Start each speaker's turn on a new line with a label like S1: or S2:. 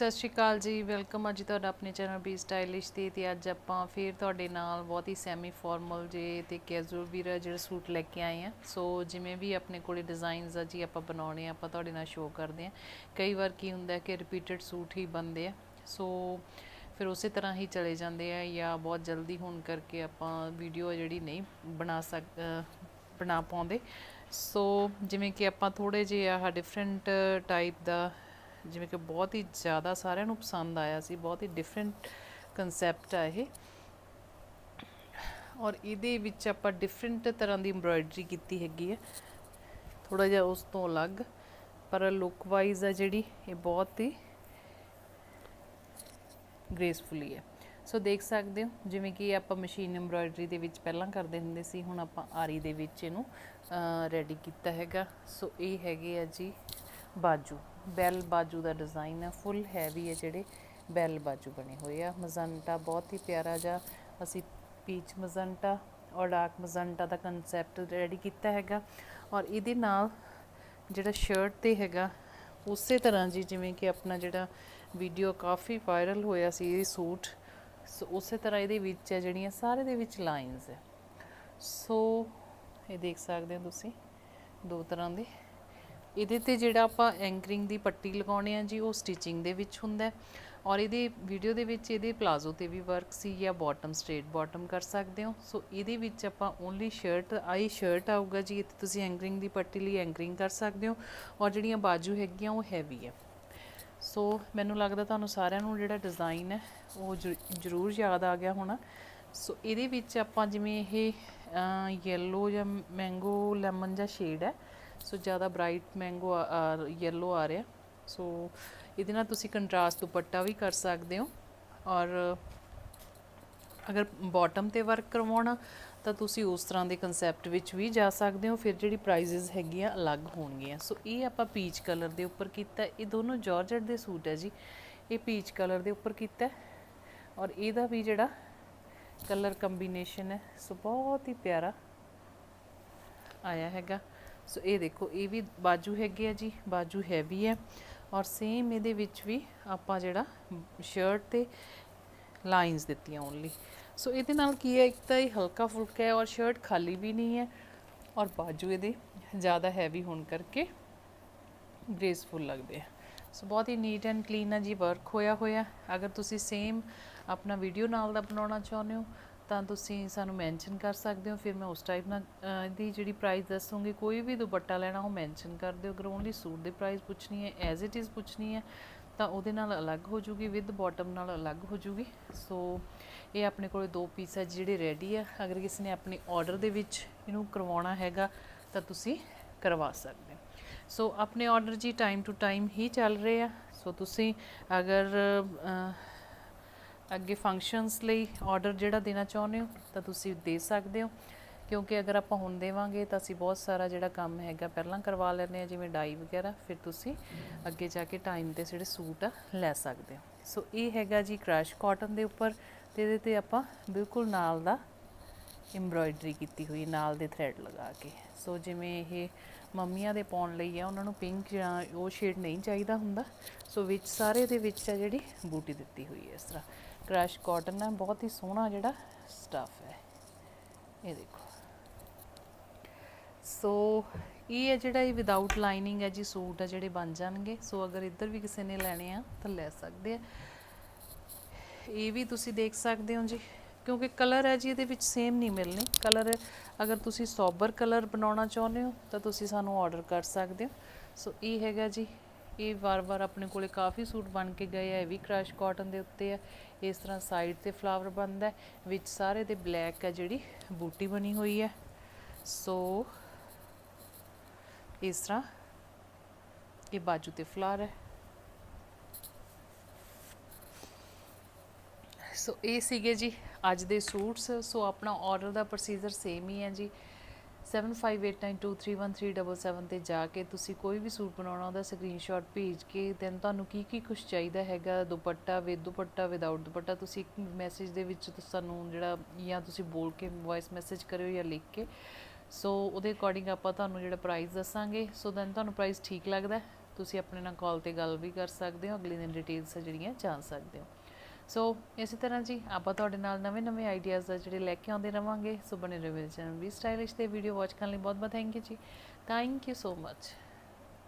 S1: ਸਤਿ ਸ਼੍ਰੀ ਅਕਾਲ ਜੀ, ਵੈਲਕਮ ਆ ਜੀ ਤੁਹਾਡਾ ਆਪਣੇ ਚੈਨਲ ਬੀ ਸਟਾਈਲਿਸ਼ ਤੇ ਤੇ ਅੱਜ ਆਪਾਂ ਫੇਰ ਤੁਹਾਡੇ ਨਾਲ ਬਹੁਤ ਹੀ ਸੈਮੀ ਫਾਰਮਲ ਜੇ ਤੇ ਕੈਜੂਅਲ ਵੀ ਜਿਹੜਾ ਸੂਟ ਲੈ ਕੇ ਆਏ ਆ। ਸੋ ਜਿਵੇਂ ਵੀ ਆਪਣੇ ਕੋਲੇ ਡਿਜ਼ਾਈਨਸ ਆ ਜੀ ਆਪਾਂ ਬਣਾਉਣੇ ਆ, ਆਪਾਂ ਤੁਹਾਡੇ ਨਾਲ ਸ਼ੋਅ ਕਰਦੇ ਆ। ਕਈ ਵਾਰ ਕੀ ਹੁੰਦਾ ਕਿ ਰਿਪੀਟਡ ਸੂਟ ਹੀ ਬਣਦੇ ਆ। ਸੋ ਫਿਰ ਉਸੇ ਤਰ੍ਹਾਂ ਹੀ ਚਲੇ ਜਾਂਦੇ ਆ ਜਾਂ ਬਹੁਤ ਜਲਦੀ ਹੋਣ ਕਰਕੇ ਆਪਾਂ ਵੀਡੀਓ ਜਿਹੜੀ ਨਹੀਂ ਬਣਾ ਸਕ ਬਣਾ ਪਾਉਂਦੇ। ਸੋ ਜਿਵੇਂ ਕਿ ਆਪਾਂ ਥੋੜੇ ਜਿਹੇ ਆਹ ਡਿਫਰੈਂਟ ਟਾਈਪ ਦਾ ਜਿਵੇਂ ਕਿ ਬਹੁਤ ਹੀ ਜ਼ਿਆਦਾ ਸਾਰਿਆਂ ਨੂੰ ਪਸੰਦ ਆਇਆ ਸੀ, ਬਹੁਤ ਹੀ ਡਿਫਰੈਂਟ ਕਨਸੈਪਟ ਆ ਇਹ। ਔਰ ਇਹਦੇ ਵਿੱਚ ਆਪਾਂ ਡਿਫਰੈਂਟ ਤਰ੍ਹਾਂ ਦੀ ਐਮਬ੍ਰਾਇਡਰੀ ਕੀਤੀ ਹੈਗੀ ਹੈ। ਥੋੜਾ ਜਿਹਾ ਉਸ ਤੋਂ ਅਲੱਗ, ਪਰ ਲੁੱਕ ਵਾਈਜ਼ ਆ ਜਿਹੜੀ, ਇਹ ਬਹੁਤ ਹੀ ਗ੍ਰੇਸਫੁਲੀ ਹੈ। ਸੋ ਦੇਖ ਸਕਦੇ ਹੋ, ਜਿਵੇਂ ਕਿ ਆਪਾਂ ਮਸ਼ੀਨ ਐਮਬ੍ਰਾਇਡਰੀ ਦੇ ਵਿੱਚ ਪਹਿਲਾਂ ਕਰਦੇ ਹੁੰਦੇ ਸੀ, ਹੁਣ ਆਪਾਂ ਆਰੀ ਦੇ ਵਿੱਚ ਇਹਨੂੰ ਰੈਡੀ ਕੀਤਾ ਹੈਗਾ। ਸੋ ਇਹ ਹੈਗੇ ਆ ਜੀ ਬਾਜੂ, ਬੈਲ ਬਾਜੂ ਦਾ ਡਿਜ਼ਾਈਨ ਹੈ ਫੁੱਲ ਹੈਵੀ ਹੈ ਜਿਹੜੇ ਬੈਲ ਬਾਜੂ ਬਣੇ ਹੋਏ ਆ। ਮਜ਼ੰਟਾ ਬਹੁਤ ਹੀ ਪਿਆਰਾ ਜਿਹਾ, ਅਸੀਂ ਪੀਚ ਮਜ਼ੰਟਾ ਔਰ ਡਾਰਕ ਮਜ਼ੰਟਾ ਦਾ ਕਨਸੈਪਟ ਰੈਡੀ ਕੀਤਾ ਹੈਗਾ ਔਰ ਇਹਦੇ ਨਾਲ ਜਿਹੜਾ ਸ਼ਰਟ ਤੇ ਹੈਗਾ, ਉਸੇ ਤਰ੍ਹਾਂ ਜੀ ਜਿਵੇਂ ਕਿ ਆਪਣਾ ਜਿਹੜਾ ਵੀਡੀਓ ਕਾਫੀ ਵਾਇਰਲ ਹੋਇਆ ਸੀ ਇਹ ਸੂਟ, ਸੋ ਉਸੇ ਤਰ੍ਹਾਂ ਇਹਦੇ ਵਿੱਚ ਹੈ ਜਿਹੜੀਆਂ ਸਾਰੇ ਦੇ ਵਿੱਚ ਲਾਈਨਸ ਹੈ ਸੋ ਇਹ ਦੇਖ ਸਕਦੇ ਹੋ ਤੁਸੀਂ, ਦੋ ਤਰ੍ਹਾਂ ਦੇ ਇਹਦੇ ਤੇ ਜਿਹੜਾ ਆਪਾਂ ਐਂਕਰਿੰਗ ਦੀ ਪੱਟੀ ਲਗਾਉਣੇ ਆ ਜੀ, ਉਹ ਸਟਿਚਿੰਗ ਦੇ ਵਿੱਚ ਹੁੰਦਾ ਔਰ ਇਹਦੇ ਵੀਡੀਓ ਦੇ ਵਿੱਚ ਇਹਦੇ ਪਲਾਜ਼ੋ ਤੇ ਵੀ ਵਰਕ ਸੀ ਜਾਂ ਬਾਟਮ ਸਟ੍ਰੇਟ ਬਾਟਮ ਕਰ ਸਕਦੇ ਹੋ। ਸੋ ਇਹਦੇ ਵਿੱਚ ਆਪਾਂ ਓਨਲੀ ਸ਼ਰਟ ਆਈ ਸ਼ਰਟ ਆਊਗਾ ਜੀ, ਇੱਥੇ ਤੁਸੀਂ ਐਂਕਰਿੰਗ ਦੀ ਪੱਟੀ ਲਈ ਐਂਕਰਿੰਗ ਕਰ ਸਕਦੇ ਹੋ। ਔਰ ਜਿਹੜੀਆਂ ਬਾਜੂ ਹੈਗੀਆਂ, ਉਹ ਹੈਵੀ ਹੈ। ਸੋ ਮੈਨੂੰ ਲੱਗਦਾ ਤੁਹਾਨੂੰ ਸਾਰਿਆਂ ਨੂੰ ਜਿਹੜਾ ਡਿਜ਼ਾਈਨ ਹੈ, ਉਹ ਜ਼ਰੂਰ ਯਾਦ ਆ ਗਿਆ ਹੋਣਾ। ਸੋ ਇਹਦੇ ਵਿੱਚ ਆਪਾਂ ਜਿਵੇਂ ਇਹ ਯੈਲੋ ਜਾਂ ਮੈਂਗੋ ਲੈਮਨ ਜਾਂ ਸ਼ੇਡ ਹੈ ਸੋ ਜ਼ਿਆਦਾ ਬ੍ਰਾਈਟ ਮੈਂਗੋ ਯੈਲੋ ਆ ਰਿਹਾ। ਸੋ ਇਹਦੇ ਨਾਲ ਤੁਸੀਂ ਕੰਟਰਾਸਟ ਦੁਪੱਟਾ ਵੀ ਕਰ ਸਕਦੇ ਹੋ। ਔਰ ਅਗਰ ਬਾਟਮ ਤੇ ਵਰਕ ਕਰਵਾਉਣਾ, ਤਾਂ ਤੁਸੀਂ ਉਸ ਤਰ੍ਹਾਂ ਦੇ ਕਨਸੈਪਟ ਵਿੱਚ ਵੀ ਜਾ ਸਕਦੇ ਹੋ। ਫਿਰ ਜਿਹੜੀ ਪ੍ਰਾਈਜ਼ਸ ਹੈਗੀਆਂ ਅਲੱਗ ਹੋਣਗੀਆਂ। ਸੋ ਇਹ ਆਪਾਂ ਪੀਚ ਕਲਰ ਦੇ ਉੱਪਰ ਕੀਤਾ। ਇਹ ਦੋਨੋਂ ਜਾਰਜਟ ਦੇ ਸੂਟ ਹੈ ਜੀ। ਇਹ ਪੀਚ ਕਲਰ ਦੇ ਉੱਪਰ ਕੀਤਾ। ਔਰ ਇਹਦਾ ਵੀ ਜਿਹੜਾ ਕਲਰ ਕੰਬੀਨੇਸ਼ਨ ਹੈ, ਸੋ ਬਹੁਤ ਹੀ ਪਿਆਰਾ ਆਇਆ ਹੈਗਾ। ਸੋ ਇਹ ਦੇਖੋ, ਇਹ ਵੀ ਬਾਜੂ ਹੈਗੇ ਆ ਜੀ, ਬਾਜੂ ਹੈਵੀ ਹੈ। ਔਰ ਸੇਮ ਇਹਦੇ ਵਿੱਚ ਵੀ ਆਪਾਂ ਜਿਹੜਾ ਸ਼ਰਟ ਤੇ ਲਾਈਨਸ ਦਿੱਤੀਆਂ ਓਨਲੀ ਸੋ ਇਹਦੇ ਨਾਲ ਕੀ ਹੈ, ਇੱਕ ਤਾਂ ਇਹ ਹਲਕਾ ਫੁਲਕਾ ਹੈ ਔਰ ਸ਼ਰਟ ਖਾਲੀ ਵੀ ਨਹੀਂ ਹੈ। ਔਰ ਬਾਜੂ ਇਹਦੇ ਜ਼ਿਆਦਾ ਹੈਵੀ ਹੋਣ ਕਰਕੇ ਗ੍ਰੇਸਫੁਲ ਲੱਗਦੇ ਆ। ਸੋ ਬਹੁਤ ਹੀ ਨੀਟ ਐਂਡ ਕਲੀਨ ਆ ਜੀ ਵਰਕ ਹੋਇਆ ਹੋਇਆ। ਅਗਰ ਤੁਸੀਂ ਸੇਮ ਆਪਣਾ ਵੀਡੀਓ ਨਾਲ ਦਾ ਬਣਾਉਣਾ ਚਾਹੁੰਦੇ ਹੋ ਤਾਂ ਤੁਸੀਂ ਸਾਨੂੰ ਮੈਂਸ਼ਨ ਕਰ ਸਕਦੇ ਹੋ ਫਿਰ ਮੈਂ ਉਸ ਟਾਈਪ ਨਾਲ ਅਹ, ਇਹਦੀ ਜਿਹੜੀ ਪ੍ਰਾਈਸ ਦੱਸੂਗੀ ਕੋਈ ਵੀ ਦੁਪੱਟਾ ਲੈਣਾ ਉਹ ਮੈਂਸ਼ਨ ਕਰ ਦਿਓ ਅਗਰ ਓਨਲੀ ਸੂਟ ਦੇ ਪ੍ਰਾਈਸ ਪੁੱਛਣੀ ਹੈ ਐਜ਼ ਇਟ ਇਜ਼ ਪੁੱਛਣੀ ਹੈ ਤਾਂ ਉਹਦੇ ਨਾਲ ਅਲੱਗ ਹੋ ਜੂਗੀ ਵਿਦ ਬਾਟਮ ਨਾਲ ਅਲੱਗ ਹੋ ਜੂਗੀ। ਸੋ ਇਹ ਆਪਣੇ ਕੋਲੇ ਦੋ ਪੀਸ ਹੈ ਜਿਹੜੇ ਰੈਡੀ ਆ। ਅਗਰ ਕਿਸੇ ਨੇ ਆਪਣੇ ਆਰਡਰ ਦੇ ਵਿੱਚ ਇਹਨੂੰ ਕਰਵਾਉਣਾ ਹੈਗਾ ਤਾਂ ਤੁਸੀਂ ਕਰਵਾ ਸਕਦੇ ਸੋ ਆਪਣੇ ਆਰਡਰ ਜੀ ਟਾਈਮ ਟੂ ਟਾਈਮ ਹੀ ਚੱਲ ਰਹੇ ਆ। ਸੋ ਤੁਸੀਂ ਅਗਰ ਅੱਗੇ ਫੰਕਸ਼ਨਸ ਲਈ ਆਰਡਰ ਜਿਹੜਾ ਦੇਣਾ ਚਾਹੁੰਦੇ ਹੋ, ਤਾਂ ਤੁਸੀਂ ਦੇ ਸਕਦੇ ਹੋ। ਕਿਉਂਕਿ ਅਗਰ ਆਪਾਂ ਹੁਣ ਦੇਵਾਂਗੇ, ਤਾਂ ਅਸੀਂ ਬਹੁਤ ਸਾਰਾ ਜਿਹੜਾ ਕੰਮ ਹੈਗਾ ਪਹਿਲਾਂ ਕਰਵਾ ਲੈਂਦੇ ਆ ਜਿਵੇਂ ਡਾਈ ਵਗੈਰਾ, ਫਿਰ ਤੁਸੀਂ ਅੱਗੇ ਜਾ ਕੇ ਟਾਈਮ ਤੇ ਜਿਹੜੇ ਸੂਟ ਆ, ਲੈ ਸਕਦੇ ਹੋ। ਸੋ ਇਹ ਹੈਗਾ ਜੀ ਕ੍ਰਸ਼ ਕਾਟਨ ਦੇ ਉੱਪਰ ਤੇ ਇਹਦੇ ਤੇ ਆਪਾਂ ਬਿਲਕੁਲ ਨਾਲ ਦਾ ਐਮਬ੍ਰਾਇਡਰੀ ਕੀਤੀ ਹੋਈ, ਨਾਲ ਦੇ ਥ੍ਰੈਡ ਲਗਾ ਕੇ। ਸੋ ਜਿਵੇਂ ਇਹ ਮੰਮੀਆਂ ਦੇ ਪਾਉਣ ਲਈ ਆ, ਉਹਨਾਂ ਨੂੰ ਪਿੰਕ ਜਾਂ ਉਹ ਸ਼ੇਡ ਨਹੀਂ ਚਾਹੀਦਾ ਹੁੰਦਾ। ਸੋ ਵਿੱਚ ਸਾਰੇ ਦੇ ਵਿੱਚ ਆ ਜਿਹੜੀ ਬੂਟੀ ਦਿੱਤੀ ਹੋਈ ਹੈ ਇਸ ਤਰ੍ਹਾਂ। ਕ੍ਰਸ਼ ਕਾਟਨ ਹੈ, ਬਹੁਤ ਹੀ ਸੋਹਣਾ ਜਿਹੜਾ ਸਟਫ ਹੈ। ਇਹ ਦੇਖੋ। ਸੋ ਇਹ ਹੈ ਜਿਹੜਾ ਇਹ ਵਿਦਆਊਟ ਲਾਈਨਿੰਗ ਹੈ ਜੀ, ਸੂਟ ਹੈ ਜਿਹੜੇ ਬਣ ਜਾਣਗੇ। ਸੋ ਅਗਰ ਇੱਧਰ ਵੀ ਕਿਸੇ ਨੇ ਲੈਣੇ ਆ, ਤਾਂ ਲੈ ਸਕਦੇ ਆ। ਇਹ ਵੀ ਤੁਸੀਂ ਦੇਖ ਸਕਦੇ ਹੋ ਜੀ, ਕਿਉਂਕਿ ਕਲਰ ਹੈ ਜੀ ਇਹਦੇ ਵਿੱਚ ਸੇਮ ਨਹੀਂ ਮਿਲਨੇ ਕਲਰ ਅਗਰ ਤੁਸੀਂ ਸੋਬਰ ਕਲਰ ਬਣਾਉਣਾ ਚਾਹੁੰਦੇ ਹੋ, ਤਾਂ ਤੁਸੀਂ ਸਾਨੂੰ ਆਰਡਰ ਕਰ ਸਕਦੇ ਹੋ। ਸੋ ਇਹ ਹੈਗਾ ਜੀ ਇਹ ਵਾਰ-ਵਾਰ ਆਪਣੇ ਕੋਲੇ ਕਾਫੀ ਸੂਟ ਬਣ ਕੇ ਗਏ ਆ, ਇਹ ਵੀ ਕ੍ਰਸ਼ ਕਾਟਨ ਦੇ ਉੱਤੇ ਆ। ਇਸ ਤਰ੍ਹਾਂ ਸਾਈਡ ਤੇ ਫਲਾਵਰ ਬਣਦਾ ਵਿੱਚ ਸਾਰੇ ਦੇ ਬਲੈਕ ਹੈ ਜਿਹੜੀ, ਬੂਟੀ ਬਣੀ ਹੋਈ ਹੈ। ਸੋ ਇਸ ਤਰ੍ਹਾਂ ਇਹ ਬਾਜੂ ਤੇ ਫਲਾਰ ਹੈ। ਸੋ ਇਹ ਸੀਗੇ ਜੀ ਅੱਜ ਦੇ ਸੂਟਸ। ਸੋ ਆਪਣਾ ਆਰਡਰ ਦਾ ਪ੍ਰੋਸੀਜਰ ਸੇਮ ਹੀ ਹੈ ਜੀ। 7589231377 ਤੇ ਜਾ ਕੇ ਤੁਸੀਂ ਕੋਈ ਵੀ ਸੂਟ ਬਣਾਉਣਾ ਉਹਦਾ ਸਕਰੀਨਸ਼ਾਟ ਭੇਜ ਕੇ ਦੈਨ ਤੁਹਾਨੂੰ ਕੀ ਕੀ ਕੁਝ ਚਾਹੀਦਾ ਹੈਗਾ, ਦੁਪੱਟਾ ਵਿਦ ਦੁਪੱਟਾ ਵਿਦਆਊਟ ਦੁਪੱਟਾ, ਤੁਸੀਂ ਇੱਕ ਮੈਸੇਜ ਦੇ ਵਿੱਚ ਸਾਨੂੰ ਜਿਹੜਾ ਜਾਂ ਤੁਸੀਂ ਬੋਲ ਕੇ ਵੌਇਸ ਮੈਸੇਜ ਕਰਿਓ ਜਾਂ ਲਿਖ ਕੇ। ਸੋ ਉਹਦੇ ਅਕੋਰਡਿੰਗ ਆਪਾਂ ਤੁਹਾਨੂੰ ਜਿਹੜਾ ਪ੍ਰਾਈਸ ਦੱਸਾਂਗੇ ਸੋ ਦੈਨ ਤੁਹਾਨੂੰ ਪ੍ਰਾਈਸ ਠੀਕ ਲੱਗਦਾ ਤੁਸੀਂ ਆਪਣੇ ਨਾਲ ਕਾਲ ਤੇ ਗੱਲ ਵੀ ਕਰ ਸਕਦੇ ਹੋ, ਅਗਲੇ ਦਿਨ ਡਿਟੇਲਸ ਜਿਹੜੀਆਂ ਜਾਣ ਸਕਦੇ ਹੋ। ਸੋ ਇਸੇ ਤਰ੍ਹਾਂ ਜੀ, ਆਪਾਂ ਤੁਹਾਡੇ ਨਾਲ ਨਵੇਂ-ਨਵੇਂ ਆਈਡੀਆਜ਼ ਆ ਜਿਹੜੇ ਲੈ ਕੇ ਆਉਂਦੇ ਰਵਾਂਗੇ ਸੋ ਬਣੇ ਰਹੋ ਮੇਰੇ ਚੈਨਲ ਵੀ ਸਟਾਈਲਿਸ਼ ਤੇ ਵੀਡੀਓ ਵਾਚ ਕਰਨ ਲਈ ਬਹੁਤ-ਬਹੁਤ ਥੈਂਕ ਯੂ ਜੀ। Thank you so much